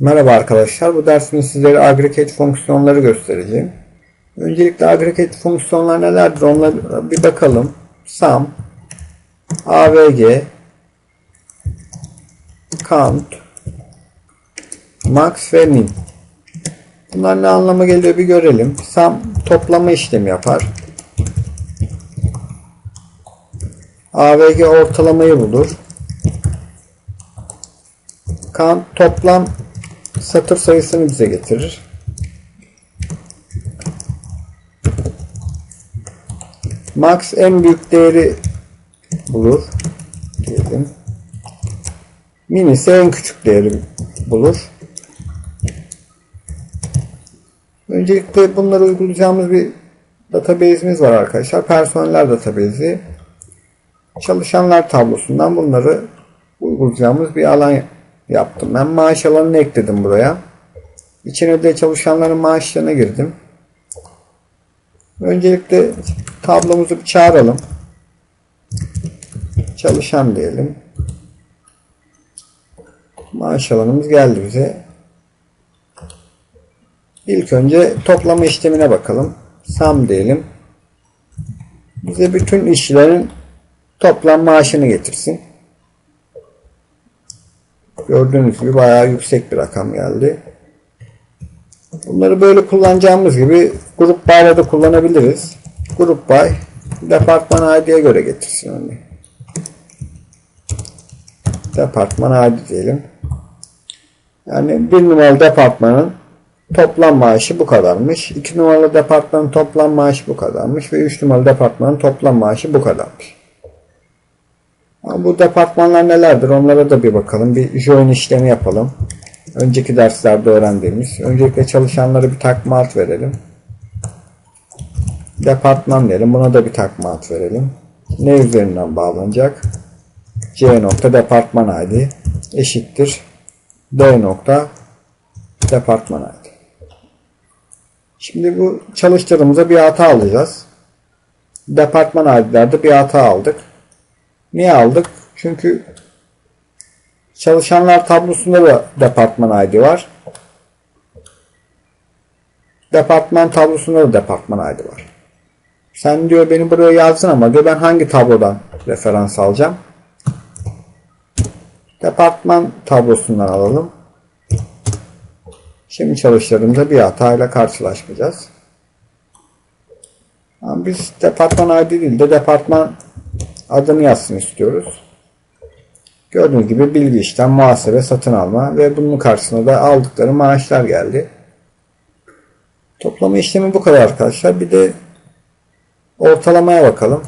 Merhaba arkadaşlar. Bu dersimde sizlere aggregate fonksiyonları göstereceğim. Öncelikle aggregate fonksiyonlar nelerdir onlara bir bakalım. Sum, avg, count, max ve min. Bunlar ne anlama geliyor bir görelim. Sum toplama işlemi yapar. AVG ortalamayı bulur. Count toplam satır sayısını bize getirir. Max en büyük değeri bulur. Diyelim. Min ise en küçük değeri bulur. Öncelikle bunları uygulayacağımız bir database'imiz var arkadaşlar. Personeller database'i. Çalışanlar tablosundan bunları uygulayacağımız bir alan yaptım. Ben maaş alanını ekledim buraya. İçine de çalışanların maaşlarına girdim. Öncelikle tablomuzu bir çağıralım. Çalışan diyelim. Maaş alanımız geldi bize. İlk önce toplama işlemine bakalım. Sum diyelim. Bize bütün işçilerin toplam maaşını getirsin. Gördüğünüz gibi bayağı yüksek bir rakam geldi. Bunları böyle kullanacağımız gibi grup by'la da kullanabiliriz. Grup by departman ID'ye göre getirsin örneğin. Departman ID diyelim. Yani bir numaralı departmanın toplam maaşı bu kadarmış. 2 numaralı departmanın toplam maaşı bu kadarmış. Ve 3 numaralı departmanın toplam maaşı bu kadarmış. Bu departmanlar nelerdir? Onlara da bir bakalım. Bir join işlemi yapalım. Önceki derslerde öğrendiğimiz. Öncelikle çalışanlara bir takma ad verelim. Departman diyelim. Buna da bir takma ad verelim. Ne üzerinden bağlanacak? C nokta departman ID eşittir. D nokta departman ID. Şimdi bu çalıştırdığımızda bir hata alacağız. Departman ID'lerde bir hata aldık. Niye aldık? Çünkü çalışanlar tablosunda da departman ID var. Departman tablosunda da departman ID var. Sen diyor beni buraya yazdın ama diyor ben hangi tablodan referans alacağım? Departman tablosundan alalım. Şimdi çalıştırdığımızda bir hatayla karşılaşmayacağız. Biz departman ID değil de departman adını yazsın istiyoruz. Gördüğünüz gibi bilgi işlem, muhasebe, satın alma ve bunun karşısında da aldıkları maaşlar geldi. Toplama işlemi bu kadar arkadaşlar. Bir de ortalamaya bakalım.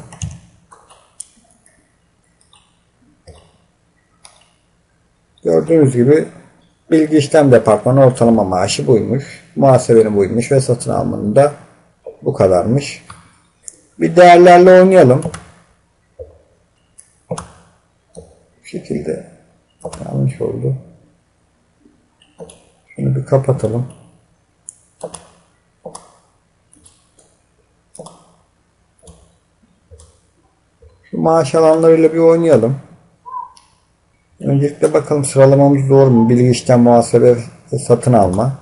Gördüğünüz gibi bilgi işlem departmanı ortalama maaşı buymuş. Muhasebenin buymuş ve satın almanın da bu kadarmış. Bir değerlerle oynayalım. Bu şekilde yanlış oldu. Şunu bir kapatalım. Şu maaş alanlarıyla bir oynayalım. Öncelikle bakalım sıralamamız doğru mu? Bilgi işlem, muhasebe satın alma.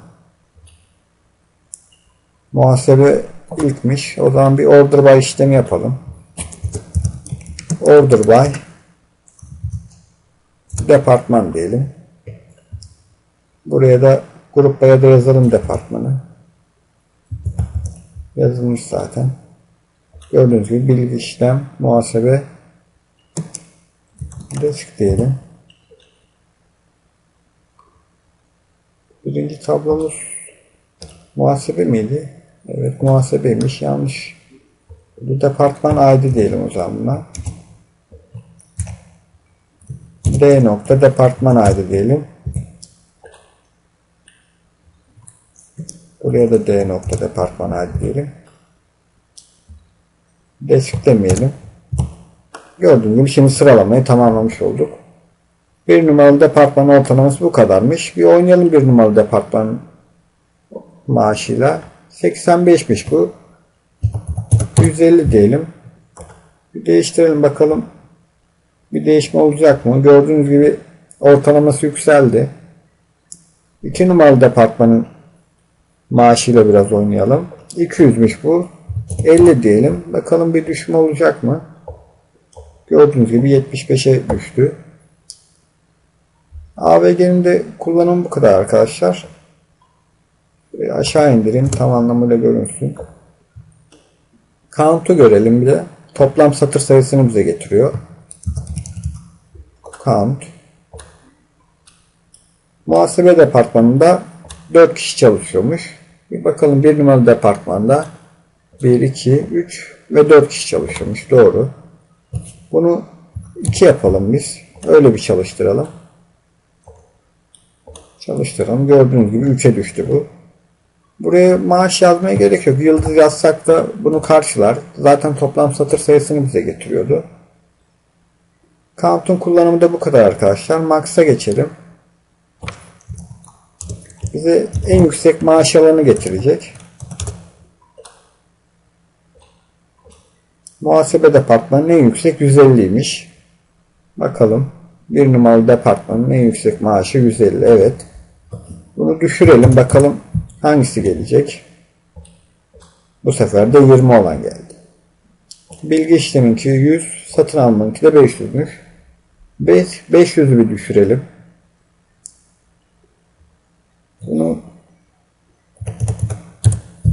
Muhasebe ilkmiş. O zaman bir order by işlemi yapalım. Order by departman diyelim. Buraya da grupta ya da yazalım departmanı. Yazılmış zaten. Gördüğünüz gibi bilgi işlem, muhasebe desk diyelim. Birinci tablomuz muhasebe miydi? Evet muhasebeymiş. Yanlış. Bu departman ID diyelim o zaman buna. D nokta departman ID diyelim. Buraya da D nokta departman ID diyelim. Desk demeyelim. Gördüğünüz gibi şimdi sıralamayı tamamlamış olduk. Bir numaralı departman ortalaması bu kadarmış. Bir oynayalım bir numaralı departman maaşıyla. 85'miş bu. 150 diyelim. Bir değiştirelim bakalım. Bir değişme olacak mı? Gördüğünüz gibi ortalaması yükseldi. 2 numaralı departmanın maaşıyla biraz oynayalım. 200'müş bu. 50 diyelim. Bakalım bir düşme olacak mı? Gördüğünüz gibi 75'e düştü. AVG'nin de kullanımı bu kadar arkadaşlar. Bir aşağı indireyim tam anlamıyla görünsün. Count'u görelim bir de. Toplam satır sayısını bize getiriyor. Count. Muhasebe departmanında 4 kişi çalışıyormuş. Bir bakalım bir numaralı departmanda 1, 2, 3 ve 4 kişi çalışıyormuş. Doğru. Bunu 2 yapalım biz. Öyle bir çalıştıralım. Çalıştıralım. Gördüğünüz gibi 3'e düştü bu. Buraya maaş yazmaya gerek yok. Yıldız yazsak da bunu karşılar. Zaten toplam satır sayısını bize getiriyordu. Count'un kullanımı da bu kadar arkadaşlar. Max'a geçelim. Bize en yüksek maaş alanı getirecek. Muhasebe departmanının en yüksek 150'ymiş. Bakalım. Bir numaralı departmanın en yüksek maaşı 150. Evet. Bunu düşürelim. Bakalım hangisi gelecek. Bu sefer de 20 olan geldi. Bilgi işleminki 100, satın almanınki de 500'müş. 500'ü bir düşürelim. Bunu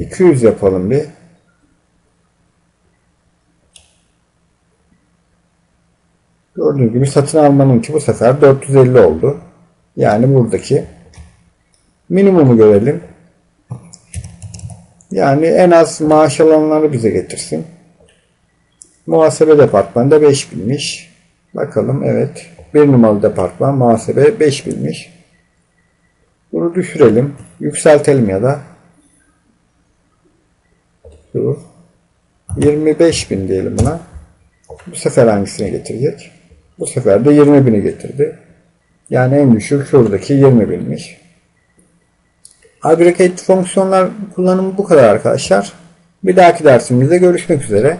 200 yapalım bir. Gördüğünüz gibi satın almanınki bu sefer 450 oldu. Yani buradaki minimumu görelim. Yani en az maaş alanları bize getirsin. Muhasebe departmanında 5000'miş. Bakalım evet. Bir numaralı departman muhasebe 5000'miş. Bunu düşürelim. Yükseltelim ya da. Şu. 25.000 diyelim buna. Bu sefer hangisine getirecek? Bu sefer de 20.000'i getirdi. Yani en düşük şuradaki 20.000'miş. Aggregate fonksiyonlar kullanımı bu kadar arkadaşlar. Bir dahaki dersimizde görüşmek üzere.